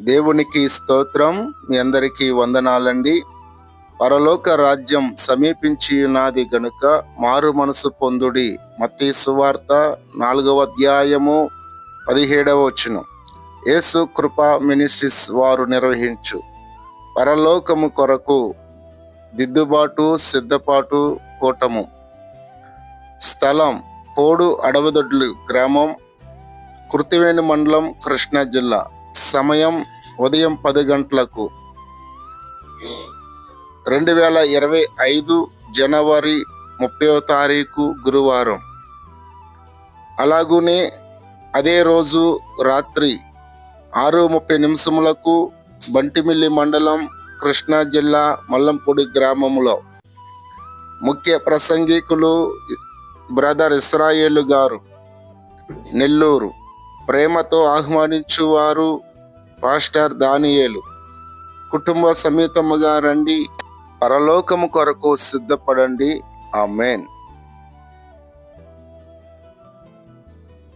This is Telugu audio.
దేవునికి స్తోత్రం. మీ అందరికీ వందనాలండి. పరలోక రాజ్యం సమీపించి ఉన్నది గనుక మారు మనసు పొందుడి. మత్తి సువార్త నాలుగవ అధ్యాయము పదిహేడవ వచనం. యేసు కృపా మినిస్ట్రీస్ వారు నిర్వహించు. పరలోకము కొరకు దిద్దుబాటు సిద్ధపాటు కూటము. స్థలం పోడు అడవిదొడ్లు గ్రామం కృతివేణి మండలం కృష్ణా జిల్లా. సమయం ఉదయం పది గంటలకు. రెండు వేల ఇరవై ఐదు జనవరి ముప్పై తారీఖు గురువారం. అలాగునే అదే రోజు రాత్రి ఆరు ముప్పై నిమిషములకు బంటిమిల్లి మండలం కృష్ణా జిల్లా మల్లంపూడి గ్రామములో ముఖ్య ప్రసంగికులు బ్రదర్ ఇస్రాయేలు గారు నెల్లూరు. ప్రేమతో ఆహ్వానించువారు పాస్టర్ దానియేలు కుటుంబ సమేతముగా రండి పరలోకము కొరకు సిద్ధపడండి. ఆ మెయిన్